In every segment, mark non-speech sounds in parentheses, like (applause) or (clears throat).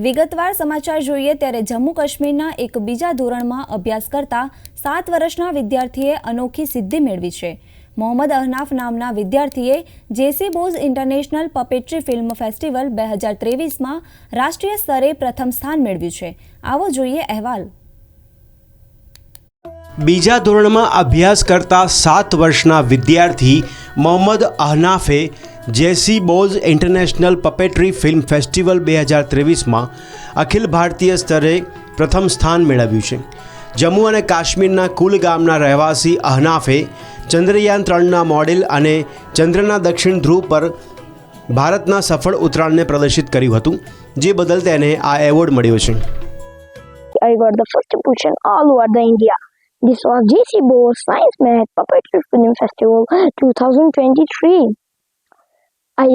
વિગતવાર સમાચાર જોઈએ ત્યારે જમ્મુ કાશ્મીરના એક બીજા ધોરણમાં અભ્યાસ કરતા સાત વર્ષના વિદ્યાર્થીએ અનોખી સિદ્ધિ મેળવી છે. મોહમ્મદ અહનાફ નામના વિદ્યાર્થીએ JC Bose international puppetry film festival બે હજાર ત્રેવીસમાં રાષ્ટ્રીય સ્તરે પ્રથમ સ્થાન મેળવ્યું છે. આવો જોઈએ અહેવાલ. બીજા ધોરણમાં અભ્યાસ કરતા સાત વર્ષના વિદ્યાર્થી Mohammad અહનાફે JC Bose international puppetry film festival બે હજાર ત્રેવીસમાં અખિલ ભારતીય સ્તરે પ્રથમ સ્થાન મેળવ્યું છે જમ્મુ અને કાશ્મીરના કુલ ગામના રહેવાસી અહનાફે ચંદ્રયાન ત્રણના મોડેલ અને ચંદ્રના દક્ષિણ ધ્રુવ પર ભારતના સફળ ઉતરાણને પ્રદર્શિત કર્યું હતું, જે બદલ તેને આ એવોર્ડ મળ્યો છે I got the first position all over the India. This was JC Bose Science Math Puppetry Film Festival 2023. I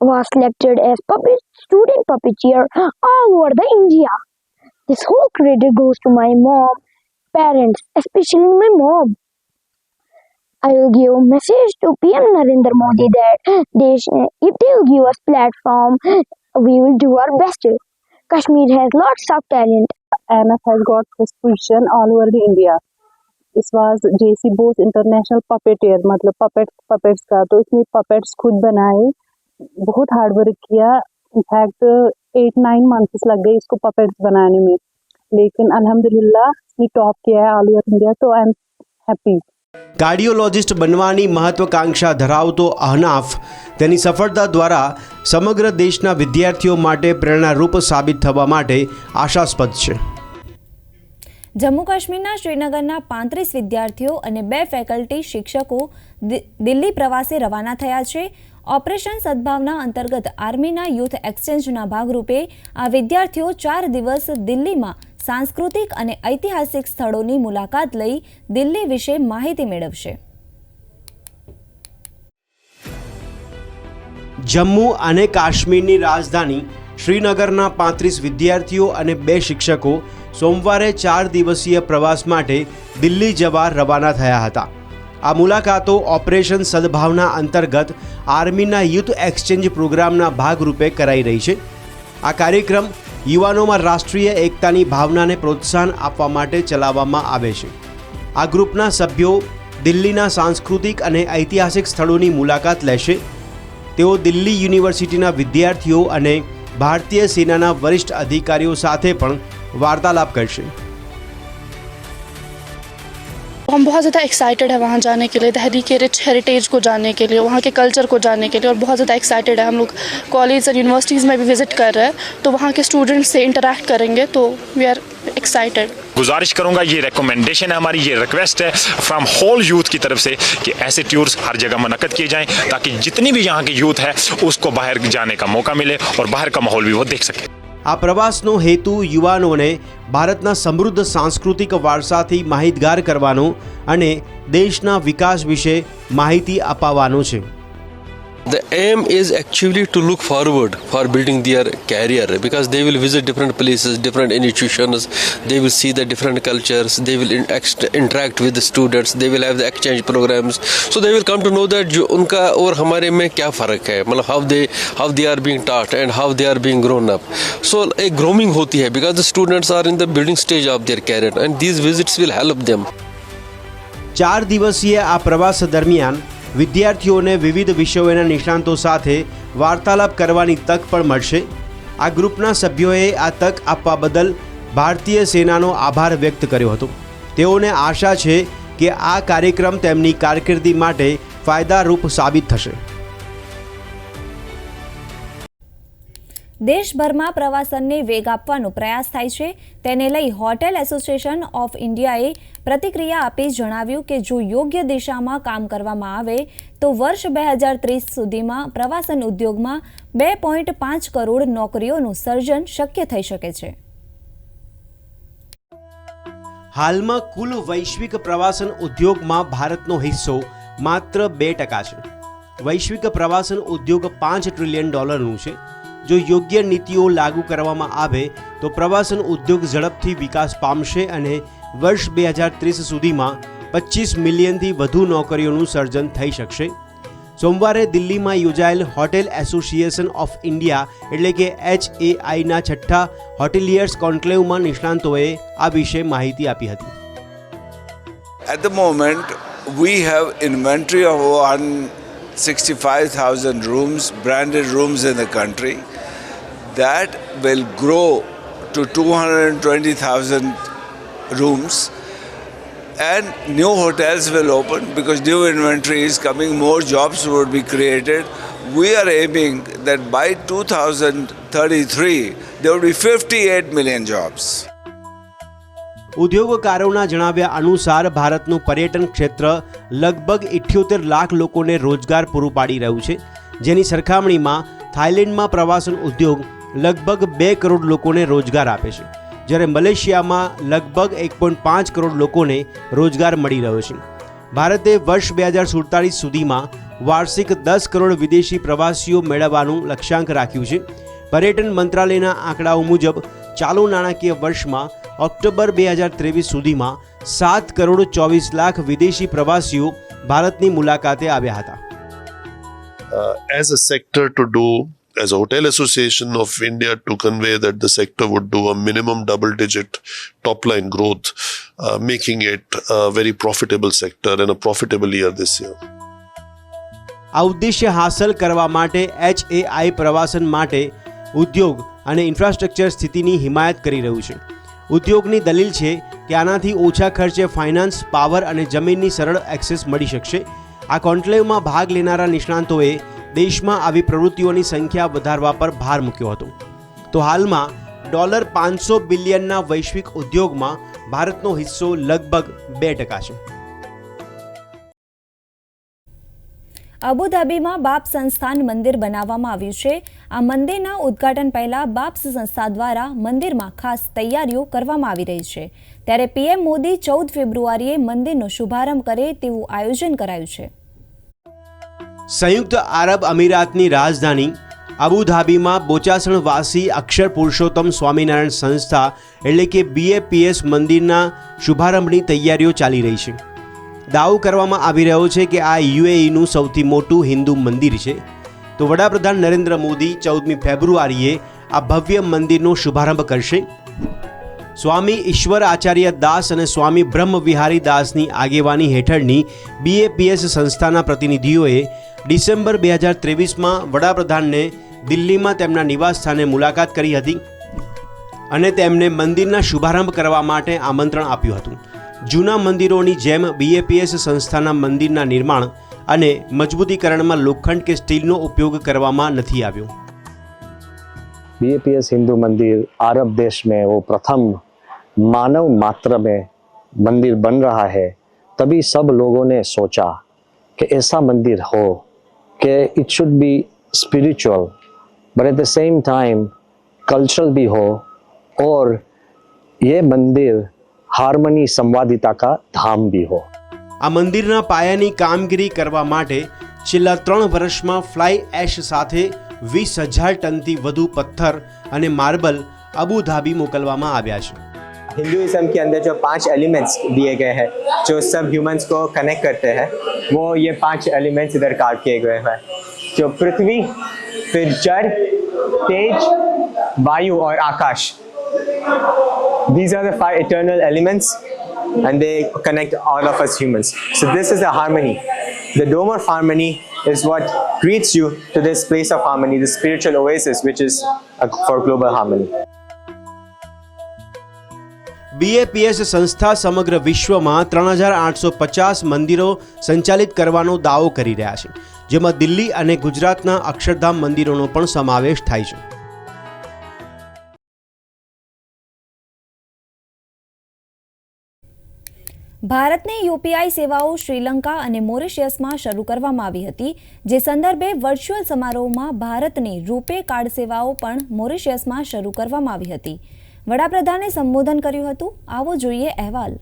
was selected as puppet student puppeteer all over the India. This whole credit goes to my mom, parents, especially my mom. I will give message to PM Narendra Modi that they, sh- if they will give us platform, we will do our best. Kashmir has lots of talent. AMF has got first position all over the India. This was J C Bose international puppeteer मतलब puppet puppets का तो इसमें puppets खुद बनाए बहुत hard work किया in fact eight nine months लग गए इसको पपेट्स बनाने में लेकिन अल्हम्दुलिल्लाह इसने टॉप किया है ऑल ओवर इंडिया तो आई एम हैप्पी કાર્ડિયોલોજિસ્ટ બનવાની મહત્વકાંક્ષા ધરાવતો અહનાફ તેની સફળતા દ્વારા સમગ્ર દેશના વિદ્યાર્થીઓ માટે પ્રેરણારૂપ સાબિત થવા માટે આશાસ્પદ છે જમ્મુ કાશ્મીરના શ્રીનગરના પાંત્રીસ વિદ્યાર્થીઓ અને બે ફેકલ્ટી શિક્ષકો દિ- દિલ્હી પ્રવાસે રવાના થયા છે ઓપરેશન સદભાવના અંતર્ગત આર્મીના યુથ એક્સચેન્જના ભાગરૂપે આ વિદ્યાર્થીઓ ચાર દિવસ દિલ્હીમાં સાંસ્કૃતિક અને ઐતિહાસિક સ્થળોની મુલાકાત લઈ દિલ્હી વિશે માહિતી મેળવશે. જમ્મુ અને કાશ્મીરની રાજધાની શ્રીનગરના પાંત્રીસ વિદ્યાર્થીઓ અને બે શિક્ષકો સોમવારે ચાર દિવસીય પ્રવાસ માટે દિલ્હી જવા રવાના થયા હતા. આ મુલાકાતો ઓપરેશન સદભાવના અંતર્ગત આર્મીના યુથ એક્સચેન્જ પ્રોગ્રામના ભાગરૂપે કરાઈ રહી છે. આ કાર્યક્રમ યુવાનોમાં રાષ્ટ્રીય એકતાની ભાવનાને પ્રોત્સાહન આપવા માટે ચલાવવામાં આવે છે. આ ગ્રુપના સભ્યો દિલ્હીના સાંસ્કૃતિક અને ઐતિહાસિક સ્થળોની મુલાકાત લેશે. તેઓ દિલ્હી યુનિવર્સિટીના વિદ્યાર્થીઓ અને ભારતીય સેનાના વરિષ્ઠ અધિકારીઓ સાથે પણ વાર્તાલાપ કરશે. हम बहुत ज़्यादा एक्साइटेड है वहाँ जाने के लिए दहली के रिच हेरिटेज को जानने के लिए, वहाँ के कल्चर को जानने के लिए और बहुत ज़्यादा एक्साइटेड है हम लोग। कॉलेज और यूनिवर्सिटीज़ में भी विज़िट कर रहे हैं तो वहाँ के स्टूडेंट्स से इंटरेक्ट करेंगे तो वी आर एक्साइटेड गुजारिश करूँगा, ये रिकमेंडेशन है हमारी, ये रिक्वेस्ट है फ्रॉम होल यूथ की तरफ़ से कि ऐसे टूर्स हर जगह मनकद किए जाएँ, ताकि जितनी भी यहाँ के यूथ है, उसको बाहर जाने का मौका मिले और बाहर का माहौल भी वो देख सके। આ પ્રવાસનો હેતુ યુવાનોને ભારતના સમૃદ્ધ સાંસ્કૃતિક વારસાથી માહિતગાર કરવાનો અને દેશના વિકાસ વિશે માહિતી અપાવવાનો છે. The aim is actually to look forward for building their career because they will visit different places, different institutions, they will see the different cultures, they will in- ext- interact with the students, they will have the exchange programs. So they will come to know that जो उनका और हमारे में क्या फ़र्क है मतलब how they how they are being taught and how they are being grown up. So एक grooming होती है because the students are in the building stage of their career and these visits will help them. ચાર દિવસીય આ પ્રવાસ દરમિયાન વિદ્યાર્થીઓને વિવિધ વિષયોના નિષ્ણાંતો સાથે વાર્તાલાપ કરવાની તક પણ મળશે. આ ગ્રુપના સભ્યોએ આ તક આપવા બદલ ભારતીય સેનાનો આભાર વ્યક્ત કર્યો હતો. તેઓને આશા છે કે આ કાર્યક્રમ તેમની કારકિર્દી માટે ફાયદારૂપ સાબિત થશે. દેશભરમાં પ્રવાસનને વેગ આપવાનો પ્રયાસ થાય છે. તેને લઈ હોટેલ એસોસિએશન ઓફ ઇન્ડિયાએ પ્રતિક્રિયા આપી જણાવ્યું કે જો યોગ્ય દિશામાં કામ કરવામાં આવે, તો વર્ષ બે હજાર ત્રીસ સુધીમાં પ્રવાસન ઉદ્યોગમાં બે પોઈન્ટ પાંચ કરોડ નોકરીઓનું સર્જન શક્ય થઈ શકે છે. હાલમાં કુલ વૈશ્વિક પ્રવાસન ઉદ્યોગમાં ભારતનો હિસ્સો માત્ર બે ટકા છે. વૈશ્વિક પ્રવાસન ઉદ્યોગ પાંચ ટ્રિલિયન ડોલરનું છે. જો યોગ્ય નીતિઓ લાગુ કરવામાં આવે તો પ્રવાસન ઉદ્યોગ ઝડપથી વિકાસ પામશે અને વર્ષ બે હજાર ત્રીસ સુધીમાં પચીસ મિલિયનથી વધુ નોકરીઓનું સર્જન થઈ શકશે સોમવારે દિલ્હીમાં યોજાયેલ હોટેલ એસોસિએશન ઓફ ઇન્ડિયા એટલે કે એચ એ આઈના છઠ્ઠા હોટેલિયર્સ કોન્ક્લેવમાં નિષ્ણાંતોએ આ વિશે માહિતી આપી હતી At the moment, of have inventory five 165,000 rooms, branded rooms in the country. That will grow to 220,000 rooms. And new hotels will open because new inventory is coming, more jobs would be created. We are aiming that by 2033, there will be 58 million jobs. ઉદ્યોગકારોના જણાવ્યા અનુસાર ભારતનું પર્યટન ક્ષેત્ર લગભગ ઇઠ્યોતેર લાખ લોકોને રોજગાર પૂરું પાડી રહ્યું છે જેની સરખામણીમાં થાઇલેન્ડમાં પ્રવાસન ઉદ્યોગ લગભગ બે કરોડ લોકોને રોજગાર આપે છે. જ્યારે મલેશિયામાં લગભગ એક પોઈન્ટ પાંચ કરોડ લોકોને રોજગાર મળી રહ્યો છે. ભારતે વર્ષ બે હજાર સુડતાલીસ સુધીમાં વાર્ષિક દસ કરોડ વિદેશી પ્રવાસીઓ મેળવવાનું લક્ષ્યાંક રાખ્યું છે. પર્યટન મંત્રાલયના આંકડાઓ મુજબ, ચાલુ નાણાકીય વર્ષમાં ઓક્ટોબર બે હજાર ત્રેવીસ સુધીમાં સાત કરોડ ચોવીસ લાખ વિદેશી પ્રવાસીઓ ભારતની મુલાકાતે આવ્યા હતા. As a sector to do as a hotel association of india to convey that the sector would do a minimum double digit top line growth uh, making it a very profitable sector and a profitable year this year આ ઉદ્દેશ્ય હાંસલ કરવા માટે એચએઆઈ પ્રવાસન માટે ઉદ્યોગ અને infrastructure સ્થિતિની હિમાયત કરી રહ્યું છે ઉદ્યોગની દલીલ છે કે આનાથી ઓછા ખર્ચે ફાઇનાન્સ પાવર અને જમીનની સરળ એક્સેસ મળી શકશે આ કોન્ક્લેવમાં ભાગ લેનારા નિષ્ણાંતોએ દેશમાં આવી પ્રવૃત્તિઓની સંખ્યા વધારવા પર ભાર મૂક્યો હતો. તો હાલમાં ડોલર પાંચસો બિલિયનના વૈશ્વિક ઉદ્યોગમાં ભારતનો હિસ્સો લગભગ બે ટકા છે. અબુધાબીમાં બાપ સંસ્થાન મંદિર બનાવવામાં આવ્યું છે. આ મંદિરના ઉદ્ઘાટન પહેલા બાપ્સ સંસ્થા દ્વારા મંદિરમાં ખાસ તૈયારીઓ કરવામાં આવી રહી છે. ત્યારે પીએમ મોદી ચૌદ ફેબ્રુઆરીએ મંદિરનો શુભારંભ કરે તેવું આયોજન કરાયું છે. સંયુક્ત આરબ અમીરાતની રાજધાની અબુધાબીમાં બોચાસણવાસી અક્ષર પુરુષોત્તમ સ્વામિનારાયણ સંસ્થા એટલે કે બીએપીએસ મંદિરના શુભારંભની તૈયારીઓ ચાલી રહી છે. દાવો કરવામાં આવી રહ્યો છે કે આ યુએઈનું સૌથી મોટું હિન્દુ મંદિર છે. તો વડાપ્રધાન નરેન્દ્ર મોદી ચૌદમી ફેબ્રુઆરીએ આ ભવ્ય મંદિરનો શુભારંભ કરશે. સ્વામી ઈશ્વર આચાર્ય દાસ અને સ્વામી બ્રહ્મ વિહારી દાસની આગેવાની હેઠળની બીએપીએસ સંસ્થાના પ્રતિનિધિઓએ ડિસેમ્બર બે હજાર ત્રેવીસમાં વડાપ્રધાનને દિલ્હીમાં તેમના નિવાસસ્થાને મુલાકાત કરી હતી અને તેમને મંદિરના શુભારંભ કરવા માટે આમંત્રણ આપ્યું હતું જૂના મંદિરોની જેમ બીએપીએસ સંસ્થાના મંદિરના નિર્માણ અને મજબૂતીકરણમાં લોખંડ કે સ્ટીલનો ઉપયોગ કરવામાં નથી આવ્યો बीएपीएस हिंदू मंदिर अरब देश में वो प्रथम मानव मात्र में मंदिर बन रहा है तभी सब लोगों ने सोचा कि ऐसा मंदिर हो कि it should be spiritual but at the same time cultural भी हो और ये मंदिर हारमोनी संवादिता का धाम भी हो આ મંદિરના પાયાની કામગીરી કરવા માટે છેલ્લા ત્રણ વર્ષમાં ફ્લાય એશ સાથે વીસ હજાર ટનથી વધુ પથ્થર અને માર્બલ અબુધાબી મોકલવામાં આવ્યા છે हिंदुज़म के अंदर जो पाँच एलिमेंट्स दिए गए हैं जो सब ह्यूमंस को कनेक्ट करते हैं वो ये पाँच एलिमेंट्स इधर कार्ड किए गए हैं। जो पृथ्वी फिर जड़ तेज वायु और आकाश। These are the five eternal elements and they connect all of us humans so this is a harmony the dome of harmony is what greets you to this place of harmony the spiritual oasis, which is a, for global. BAPS સંસ્થા સમગ્ર વિશ્વમાં ત્રણ હજાર આઠસો પચાસ મંદિરો સંચાલિત કરવાનો દાવો કરી રહ્યા છે, જેમાં દિલ્હી અને ગુજરાતના અક્ષરધામ મંદિરોનો પણ સમાવેશ થાય છે. ભારતની યુપીઆઈ સેવાઓ શ્રીલંકા અને મોરિશિયસમાં શરૂ કરવામાં આવી હતી, જે સંદર્ભે વર્ચ્યુઅલ સમારોહમાં ભારતની રૂપે કાર્ડ સેવાઓ પણ મોરિશિયસમાં શરૂ કરવામાં આવી હતી. વડાપ્રધાને સંબોધન કર્યું હતું. આવો જોઈએ અહેવાલ.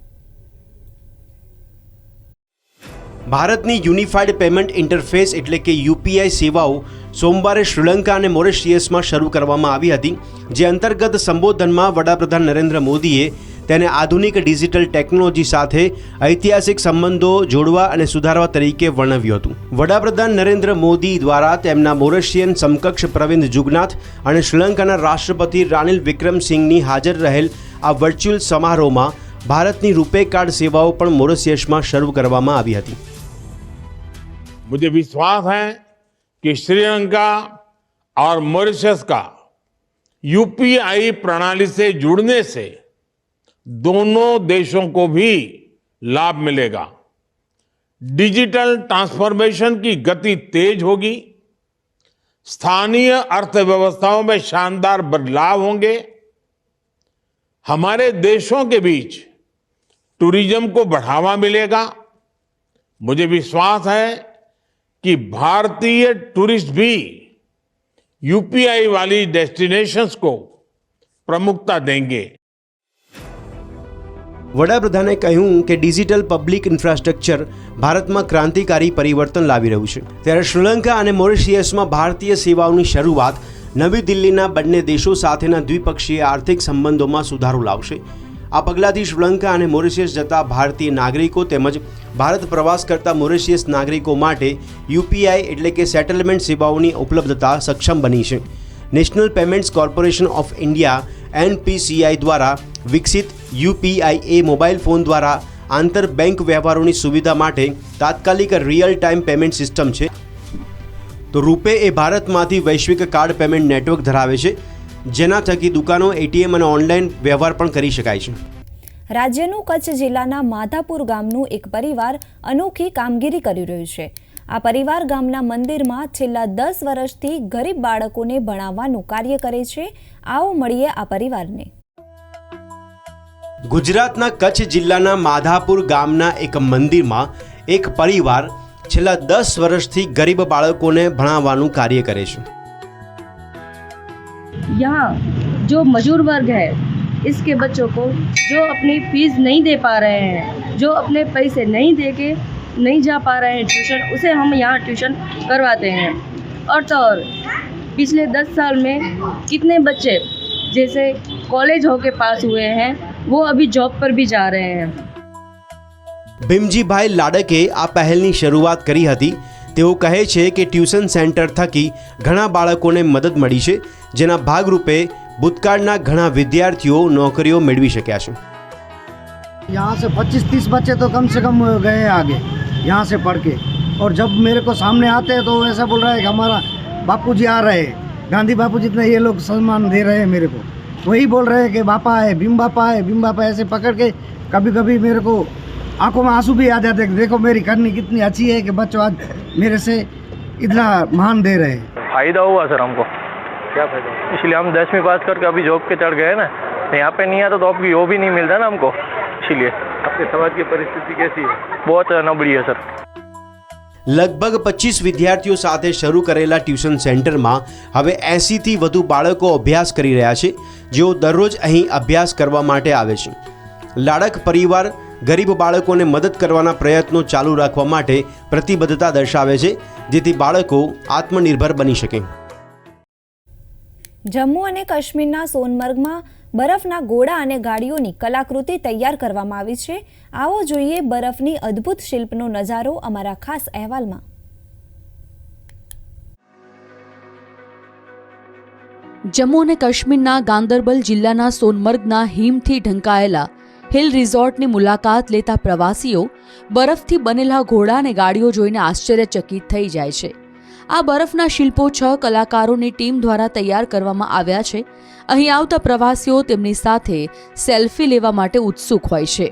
ભારતની યુનિફાઈડ પેમેન્ટ ઇન્ટરફેસ એટલે કે યુપીઆઈ સેવાઓ સોમવારે શ્રીલંકા અને મોરિશિયસમાં શરૂ કરવામાં આવી હતી, જે અંતર્ગત સંબોધનમાં વડાપ્રધાન નરેન્દ્ર મોદીએ તેને આધુનિક ડિજિટલ ટેકનોલોજી સાથે ઐતિહાસિક સંબંધો જોડવા અને સુધારવા તરીકે વર્ણવ્યું હતું વડાપ્રધાન નરેન્દ્ર મોદી દ્વારા તેમના મોરેશિયન સમકક્ષ પ્રવિંદ જુગનાથ અને શ્રીલંકાના રાષ્ટ્રપતિ રાનિલ વિક્રમસિંઘની હાજર રહેલ આ વર્ચ્યુઅલ સમારોહમાં ભારતની રૂપે કાર્ડ સેવાઓ પણ મોરેશિયસમાં શરૂ કરવામાં આવી હતી मुझे विश्वास है कि श्रीलंका और मॉरिशस का यूपीआई प्रणाली से जुड़ने से दोनों देशों को भी लाभ मिलेगा। डिजिटल ट्रांसफॉर्मेशन की गति तेज होगी। स्थानीय अर्थव्यवस्थाओं में शानदार बदलाव होंगे। हमारे देशों के बीच टूरिज़्म को बढ़ावा मिलेगा। मुझे विश्वास है कि भारतीय टूरिस्ट भी यूपीआई वाली डेस्टिनेशंस को प्रमुखता देंगे। વડાપ્રધાને કહ્યું કે ડિજિટલ પબ્લિક ઇન્ફ્રાસ્ટ્રક્ચર ભારતમાં ક્રાંતિકારી પરિવર્તન લાવી રહ્યું છે. ત્યારે શ્રીલંકા અને મોરિશિયસમાં ભારતીય સેવાઓની શરૂઆત નવી દિલ્હીના બંને દેશો સાથેના દ્વિપક્ષીય આર્થિક સંબંધોમાં સુધારો લાવશે. આ પગલાંથી શ્રીલંકા અને મોરિશિયસ જતા ભારતીય નાગરિકો તેમજ ભારત પ્રવાસ કરતા મોરિશિયસ નાગરિકો માટે યુપીઆઈ એટલે કે સેટલમેન્ટ સેવાઓની ઉપલબ્ધતા સક્ષમ બની છે. National payments corporation of India NPCI દ્વારા વિકસિત યુપીઆઈ એ મોબાઈલ ફોન દ્વારા આંતર બેંક વ્યવહારોની સુવિધા માટે તાત્કાલિક રિયલ ટાઈમ પેમેન્ટ સિસ્ટમ છે. તો રૂપે એ ભારતમાંથી વૈશ્વિક કાર્ડ પેમેન્ટ નેટવર્ક ધરાવે છે, જેના થકી દુકાનો, એટીએમ અને ઓનલાઈન વ્યવહાર પણ કરી શકાય છે. રાજ્યનું કચ્છ જિલ્લાના માધાપુર ગામનું એક પરિવાર અનોખી કામગીરી કરી રહ્યું છે. આ પરિવાર ગામના મંદિરમાં છેલ્લા દસ વર્ષથી ગરીબ બાળકોને ભણાવવાનું કાર્ય કરે છે આવો મળીએ આ પરિવારને ગુજરાતના કચ્છ જિલ્લાના માધાપુર ગામના એક મંદિરમાં એક પરિવાર છેલ્લા દસ વર્ષથી ગરીબ બાળકોને ભણાવવાનું કાર્ય કરે છે यहाँ जो मजूर वर्ग है इसके बच्चों को जो अपनी फीस नहीं दे पा रहे हैं जो अपने पैसे नहीं दे के नहीं जा पा रहे हैं ट्यूशन उसे हम यहाँ ट्यूशन करवाते हैं और तो और पिछले दस साल में कितने बच्चे जैसे कॉलेज होके पास हुए हैं वो अभी जॉब पर भी जा रहे हैं ભીમજીભાઈ લાડકે આ પહેલની શરૂઆત કરી હતી તેઓ કહે છે કે ટ્યુશન સેન્ટર થકી ઘણા બાળકોને મદદ મળી છે જેના ભાગરૂપે ભૂતકાળના ઘણા વિદ્યાર્થીઓ નોકરીઓ મેળવી શક્યા છે यहाँ से 25-30 बच्चे तो कम से कम गए हैं आगे यहाँ से पढ़ के। और जब मेरे को सामने आते हैं तो ऐसा बोल रहा है कि हमारा बापू जी आ रहे हैं। गांधी बापू जितना ये लोग सम्मान दे रहे हैं मेरे को। वही बोल रहे हैं कि बापा है भीम बापा है भीम बापा ऐसे पकड़ के कभी कभी मेरे को आँखों में आँसू भी आ जाते हैं देखो मेरी करनी कितनी अच्छी है कि बच्चों आज मेरे से इतना मान दे रहे हैं। फ़ायदा हुआ सर हमको। क्या फ़ायदा इसलिए हम दसवीं पास करके अभी जॉब के चढ़ गए ना। यहाँ पे नहीं आता तो आपकी वो भी नहीं मिलता ना हमको। इसीलिए। आपके समाज की परिस्थिति कैसी है बहुत नबड़ी है सर લગભગ પચીસ વિદ્યાર્થીઓ સાથે શરૂ કરેલા ટ્યુશન સેન્ટરમાં હવે એંસીથી વધુ બાળકો અભ્યાસ કરી રહ્યા છે જેઓ દરરોજ અહીં અભ્યાસ કરવા માટે આવે છે લાડક પરિવાર ગરીબ બાળકોને મદદ કરવાના પ્રયત્નો ચાલુ રાખવા માટે પ્રતિબદ્ધતા દર્શાવે છે જેથી બાળકો આત્મનિર્ભર બની શકે જમ્મુ અને કાશ્મીરના સોનમર્ગમાં બરફના ગોળા અને ગાડીઓની કલાકૃતિ તૈયાર કરવામાં આવી છે. આવો જોઈએ બરફની અદ્ભુત શિલ્પનો નજારો અમારા ખાસ અહેવાલમાં. જમ્મુ અને કાશ્મીરના ગાંદરબલ જિલ્લાના સોનમર્ગના હિમથી ઢંકાયેલા હિલ રિઝોર્ટની મુલાકાત લેતા પ્રવાસીઓ બરફથી બનેલા ઘોડા અને ગાડીઓ જોઈને આશ્ચર્યચકિત થઈ જાય છે. આ બરફના શિલ્પો છ કલાકારોની ટીમ દ્વારા તૈયાર કરવામાં આવ્યા છે. અહીં આવતા પ્રવાસીઓ તેમની સાથે સેલ્ફી લેવા માટે ઉત્સુક હોય છે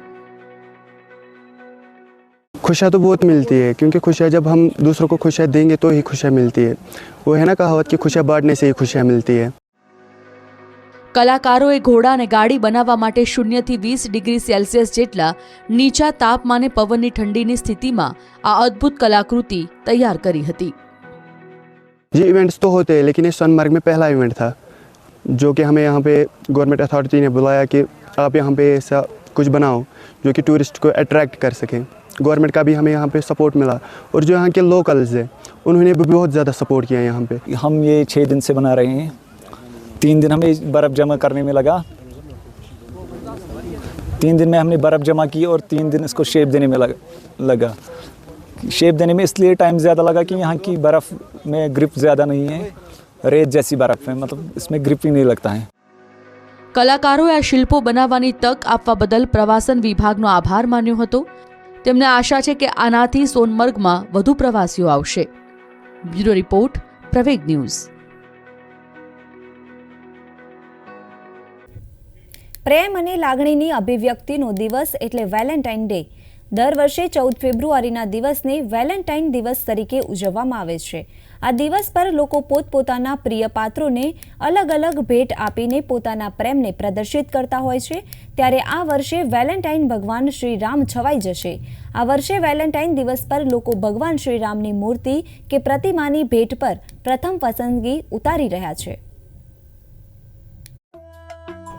खुशियाँ तो बहुत मिलती है क्योंकि खुशियाँ जब हम दूसरों को खुशियाँ देंगे तो ही खुशियाँ मिलती है वो है ना कहावत कि खुशियाँ बांटने से ही खुशियाँ मिलती है કલાકારોએ ઘોડા અને ગાડી બનાવવા માટે શૂન્યથી વીસ ડિગ્રી સેલ્સિયસ જેટલા નીચા તાપમાને પવનની ઠંડીની સ્થિતિમાં આ અદ્ભુત કલાકૃતિ તૈયાર કરી હતી ये इवेंट्स तो होते हैं लेकिन ये सोनमर्ग में पहला इवेंट था जो कि हमें यहाँ पे गवर्नमेंट अथॉरिटी ने बुलाया कि आप यहाँ पे ऐसा कुछ बनाओ जो कि टूरिस्ट को अट्रैक्ट कर सकें। गवर्नमेंट का भी हमें यहाँ पे सपोर्ट मिला। और जो यहाँ के लोकल्स हैं उन्होंने भी बहुत ज़्यादा सपोर्ट किया यहाँ पे। हम ये छः दिन से बना रहे हैं। तीन दिन हमें बर्फ़ जमा करने में लगा। तीन दिन में हमने बर्फ़ जमा की और तीन दिन इसको शेप देने में लग, शेप देने में इसलिए टाइम ज़्यादा लगा कि यहाँ की बर्फ़ में ग्रिप ज़्यादा नहीं है। रेत जैसी बर्फ़ है मतलब इसमें ग्रिप ही नहीं लगता है કલાકારોએ આ શિલ્પો બનાવવાની તક આપવા બદલ પ્રવાસન વિભાગનો આભાર માન્યો હતો તેમને આશા છે કે આનાથી સોનમર્ગમાં વધુ પ્રવાસીઓ આવશે બ્યુરો રિપોર્ટ પ્રવેગ ન્યૂઝ પ્રેમ અને લાગણીની અભિવ્યક્તિનો દિવસ એટલે વેલેન્ટાઇન ડે દર વર્ષે ચૌદ ફેબ્રુઆરીના દિવસને વેલેન્ટાઇન દિવસ તરીકે ઉજવવામાં આવે છે આ દિવસ પર લોકો પોતપોતાના પ્રિય પાત્રોને અલગ અલગ ભેટ આપીને પોતાના પ્રેમને પ્રદર્શિત કરતા હોય છે. ત્યારે આ વર્ષે વેલેન્ટાઇન ભગવાન શ્રી રામ છવાઈ જશે. આ વર્ષે વેલેન્ટાઇન દિવસ પર લોકો ભગવાન શ્રી રામની મૂર્તિ કે પ્રતિમાની ભેટ પર પ્રથમ પસંદગી ઉતારી રહ્યા છે.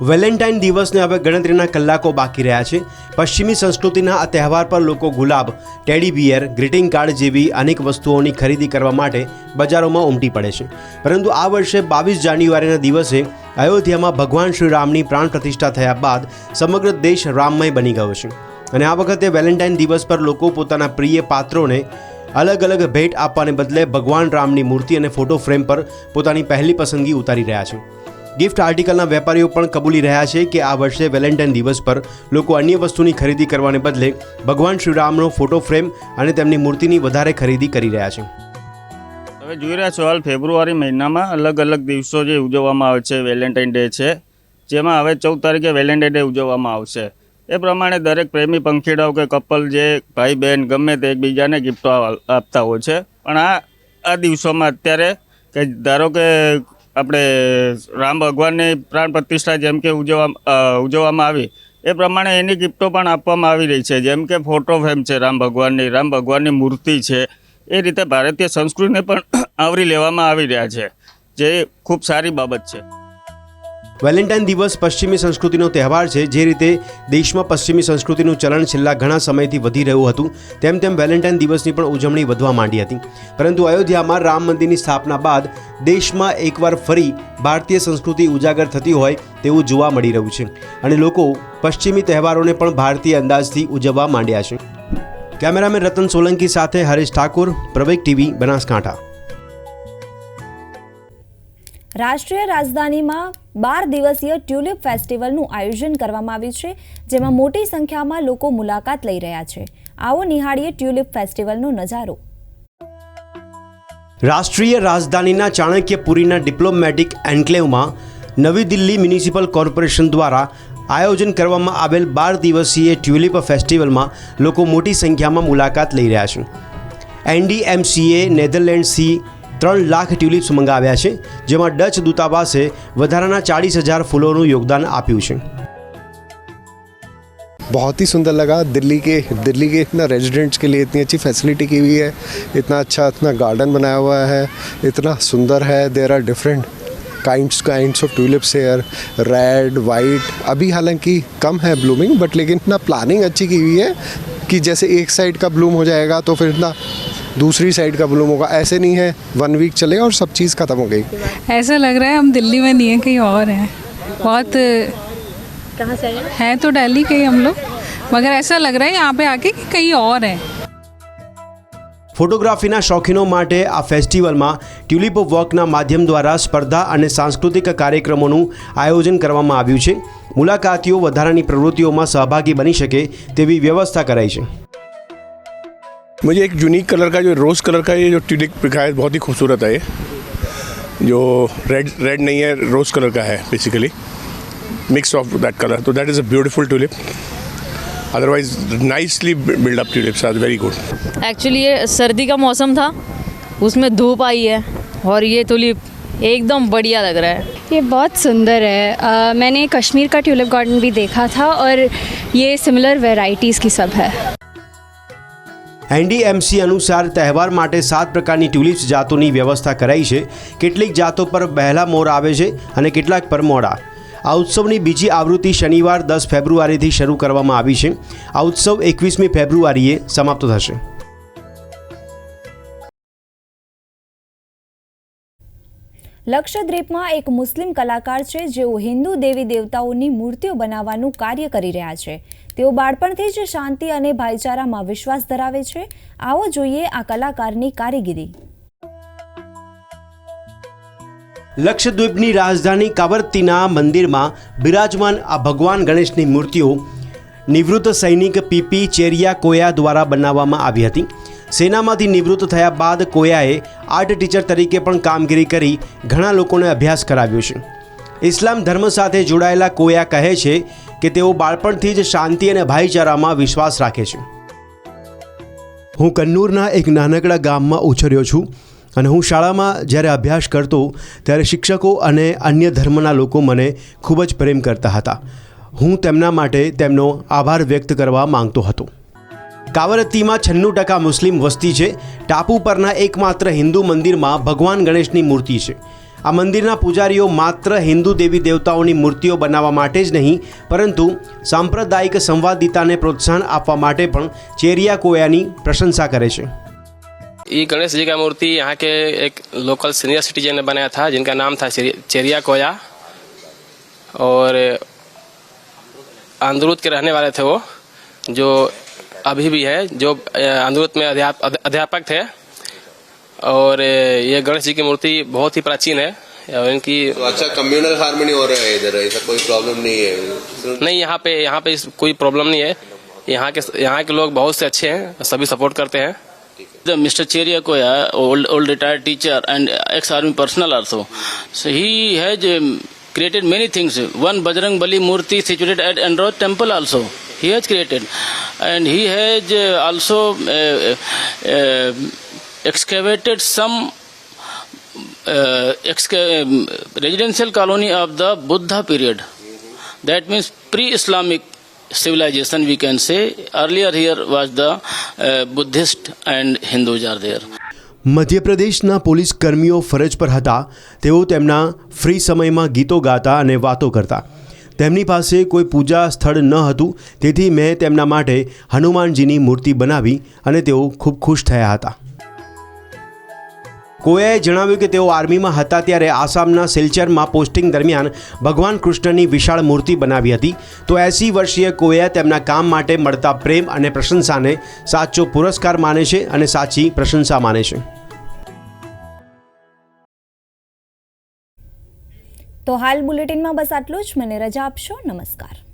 વેલેન્ટાઇન દિવસને હવે ગણતરીના કલાકો બાકી રહ્યા છે. પશ્ચિમી સંસ્કૃતિના આ તહેવાર પર લોકો ગુલાબ, ટેડી બિયર, ગ્રીટિંગ કાર્ડ જેવી અનેક વસ્તુઓની ખરીદી કરવા માટે બજારોમાં ઉમટી પડે છે. પરંતુ આ વર્ષે બાવીસ જાન્યુઆરીના દિવસે અયોધ્યામાં ભગવાન શ્રી રામની પ્રાણ પ્રતિષ્ઠા થયા બાદ સમગ્ર દેશ રામમય બની ગયો છે. અને આ વખતે વેલેન્ટાઇન દિવસ પર લોકો પોતાના પ્રિય પાત્રોને અલગ અલગ ભેટ આપવાને બદલે ભગવાન રામની મૂર્તિ અને ફોટો ફ્રેમ પર પોતાની પહેલી પસંદગી ઉતારી રહ્યા છે. ગિફ્ટ આર્ટિકલના વેપારીઓ પણ કબૂલી રહ્યા છે કે આ વર્ષે વેલેન્ટાઇન દિવસ પર લોકો અન્ય વસ્તુની ખરીદી કરવાને બદલે ભગવાન શ્રીરામનો ફોટો ફ્રેમ અને તેમની મૂર્તિની વધારે ખરીદી કરી રહ્યા છે. હવે જોઈ રહ્યા છો હાલ ફેબ્રુઆરી મહિનામાં અલગ અલગ દિવસો જે ઉજવવામાં આવે છે, વેલેન્ટાઇન ડે છે, જેમાં હવે ચૌદ તારીખે વેલેન્ટાઇન ડે ઉજવવામાં આવશે. એ પ્રમાણે દરેક પ્રેમી, પંખીડાઓ કે કપલ જે ભાઈ બહેન ગમે તે એકબીજાને ગિફ્ટો આપતા હોય છે. પણ આ આ દિવસોમાં અત્યારે કે ધારો કે આપણે રામ ભગવાનની પ્રાણ પ્રતિષ્ઠા જેમ કે ઉજવવા ઉજવવામાં આવી, એ પ્રમાણે એની ગિફ્ટો પણ આપવામાં આવી રહી છે. જેમ કે ફોટો ફ્રેમ છે રામ ભગવાનની. રામ ભગવાનની મૂર્તિ છે. એ રીતે ભારતીય સંસ્કૃતિને પણ (clears throat) આવરી લેવામાં આવી રહ્યા છે. જે ખૂબ સારી બાબત છે. વેલેન્ટાઇન દિવસ પશ્ચિમી સંસ્કૃતિનો તહેવાર છે, જે રીતે દેશમાં પશ્ચિમી સંસ્કૃતિનું ચલણ છેલ્લા ઘણા સમયથી વધી રહ્યું હતું. તેમ તેમ વેલેન્ટાઇન દિવસની પણ ઉજવણી વધવા માંડી હતી. પરંતુ અયોધ્યામાં રામ મંદિરની સ્થાપના બાદ દેશમાં એકવાર ફરી ભારતીય સંસ્કૃતિ ઉજાગર થતી હોય તેવું જોવા મળી રહ્યું છે. અને લોકો પશ્ચિમી તહેવારોને પણ ભારતીય અંદાજથી ઉજવવા માંડ્યા છે. કેમેરામેન રતન સોલંકી સાથે હરેશ ઠાકુર પ્રવેક ટીવી, બનાસકાંઠા. રાષ્ટ્રીય રાજધાનીમાં બાર દિવસીય ટ્યુલિપ ફેસ્ટિવલનું આયોજન કરવામાં આવ્યું છે, જેમાં મોટી સંખ્યામાં લોકો મુલાકાત લઈ રહ્યા છે. આવો નિહાળીએ ટ્યુલિપ ફેસ્ટિવલનો નજારો. રાષ્ટ્રીય રાજધાનીના ચાણક્યપુરીના ડિપ્લોમેટિક એન્ક્લેવમાં નવી દિલ્હી મ્યુનિસિપલ કોર્પોરેશન દ્વારા આયોજન કરવામાં આવેલ બાર દિવસીય ટ્યુલિપ ફેસ્ટિવલમાં લોકો મોટી સંખ્યામાં મુલાકાત લઈ રહ્યા છે. એનડીએમસીએ નેધરલેન્ડ્સથી ત્રણ લાખ ટ્યુલિપ્સ મંગાવ્યા છે જેમાં ડચ દૂતાવાસે વધારાના ચાળીસ હજાર ફૂલોનું યોગદાન આપ્યું છે बहुत ही सुंदर लगा दिल्ली के दिल्ली के इतना रेजिडेंट्स के लिए इतनी अच्छी फैसिलिटी की हुई है इतना अच्छा इतना गार्डन बनाया हुआ है इतना सुंदर है there are different kinds kinds of tulips here red white अभी हालांकि कम है ब्लूमिंग बट लेकिन इतना प्लानिंग अच्छी की हुई है कि जैसे एक साइड का ब्लूम हो जाएगा तो फिर इतना दूसरी साइड का ब्लूम होगा ऐसे नहीं है वन वीक चलेगा और सब चीज़ ख़त्म हो गई ऐसा लग रहा है हम दिल्ली में नहीं है कहीं और हैं बहुत कहाँ से हैं तो दिल्ली के ही हम लोग मगर ऐसा लग रहा है यहाँ पे आके कि कहीं और हैं ફોટોગ્રાફીના શોખીનો માટે આ ફેસ્ટિવલમાં ટ્યુલિપ વોકના માધ્યમ દ્વારા સ્પર્ધા અને સાંસ્કૃતિક કાર્યક્રમોનું આયોજન કરવામાં આવ્યું છે મુલાકાતીઓ વધારાની પ્રવૃત્તિઓમાં સહભાગી બની શકે તેવી વ્યવસ્થા કરાઈ છે मुझे एक यूनिक कलर का जो रोज़ कलर का ये जो ट्यूलिप दिखा है बहुत ही खूबसूरत है ये। जो रेड रेड नहीं है रोज़ कलर का है basically mix of that colour तो that is a beautiful tulip otherwise nicely build up tulips are very good actually ये सर्दी का मौसम था उसमें धूप आई है और ये तुलिप एकदम बढ़िया लग रहा है। ये बहुत सुंदर है। अ, मैंने कश्मीर का ट्यूलिप गार्डन भी देखा था और ये सिमिलर वेराइटीज़ की सब है। એનડીએમસી અનુસાર તહેવાર માટે સાત પ્રકારની ટ્યુલિપ્સ જાતોની વ્યવસ્થા કરાઈ છે. કેટલીક જાતો પર બહેલા મોર આવે છે અને કેટલાક પર મોડા. આ ઉત્સવની બીજી આવૃત્તિ શનિવાર દસ ફેબ્રુઆરીથી શરૂ કરવામાં આવી છે. આ ઉત્સવ એકવીસમી ફેબ્રુઆરીએ સમાપ્ત થશે. લક્ષદ્વીપમાં એક મુસ્લિમ કલાકાર છે જેઓ હિન્દુ દેવી દેવતાઓની મૂર્તિઓ બનાવવાનું કાર્ય કરી રહ્યા છે. તેઓ બાળપણથી જ શાંતિ અને ભાઈચારામાં વિશ્વાસ ધરાવે છે. આવો જોઈએ આ કલાકારની કારીગીરી. લક્ષદ્વીપની રાજધાની કાવર્તીના મંદિરમાં બિરાજમાન આ ભગવાન ગણેશની મૂર્તિઓ નિવૃત્ત સૈનિક પીપી ચેરિયા કોયા દ્વારા બનાવવામાં આવી હતી. સેનામાંથી નિવૃત્ત થયા બાદ કોયાએ આર્ટ ટીચર તરીકે પણ કામગીરી કરી ઘણા લોકોને અભ્યાસ કરાવ્યો છે. ઇસ્લામ ધર્મ સાથે જોડાયેલા કોયા કહે છે કે તેઓ બાળપણથી જ શાંતિ અને ભાઈચારામાં વિશ્વાસ રાખે છે. હું કન્નૂરના એક નાનકડા ગામમાં ઉછર્યો છું અને હું શાળામાં જ્યારે અભ્યાસ કરતો ત્યારે શિક્ષકો અને અન્ય ધર્મના લોકો મને ખૂબ જ પ્રેમ કરતા હતા. હું તેમના માટે તેમનો આભાર વ્યક્ત કરવા માંગતો હતો. કાવરત્તીમાં છન્નું ટકા મુસ્લિમ વસ્તી છે ટાપુ પરના એકમાત્ર હિન્દુ મંદિરમાં ભગવાન ગણેશની મૂર્તિ છે આ મંદિરના પૂજારીઓ માત્ર હિન્દુ દેવી દેવતાઓની મૂર્તિઓ બનાવવા માટે જ નહીં પરંતુ સાંપ્રદાયિક સંવાદિતાને પ્રોત્સાહન આપવા માટે પણ ચેરિયા કોયાની પ્રશંસા કરે છે ये गणेश जी का मूर्ति यहाँ के एक लोकल सीनियर सिटीजन ने बनाया था जिनका नाम था चेरि- चेरिया कोया और अंदरूत के रहने वाले थे वो जो अभी भी है जो अंधरूत में अध्यापक थे। और ये गणेश जी की मूर्ति बहुत ही प्राचीन है और इनकी तो अच्छा कम्युनल हारमोनी हो रहा है इधर ऐसा कोई प्रॉब्लम नहीं है? नहीं यहाँ पे यहाँ पे कोई प्रॉब्लम नहीं है। यहाँ के यहाँ के लोग बहुत से अच्छे हैं सभी सपोर्ट करते हैं। मिस्टर चेरिया को या old old retired teacher and ex army personnel ortho so he has created many things one Bajrang Bali Murthy situated at Android temple also He has created. And he has uh, also uh, uh, excavated some uh, um, residential colony of the Buddha period. That means pre-Islamic civilization we can say. Earlier here was the uh, Buddhist and Hindus are there. મધ્યપ્રદેશના police કર્મીઓ ફરજ પર હતા તેઓ તેમના free સમયમાં ગીતો ગાતા અને વાતો કરતા તેમની પાસે કોઈ પૂજા સ્થળ ન હતું. તેથી મેં તેમના માટે હનુમાનજીની મૂર્તિ બનાવી અને તેઓ ખૂબ ખુશ થયા હતા. કોયાએ જણાવ્યું કે તેઓ આર્મીમાં હતા ત્યારે આસામના સિલચરમાં પોસ્ટિંગ દરમિયાન ભગવાન કૃષ્ણની વિશાળ મૂર્તિ બનાવી હતી. તો એંસી વર્ષીય કોયા તેમના કામ માટે મળતા પ્રેમ અને પ્રશંસાને સાચો પુરસ્કાર માને છે અને સાચી પ્રશંસા માને છે. તો હાલ બુલેટિનમાં બસ આટલું જ. મને રજા આપશો. નમસ્કાર.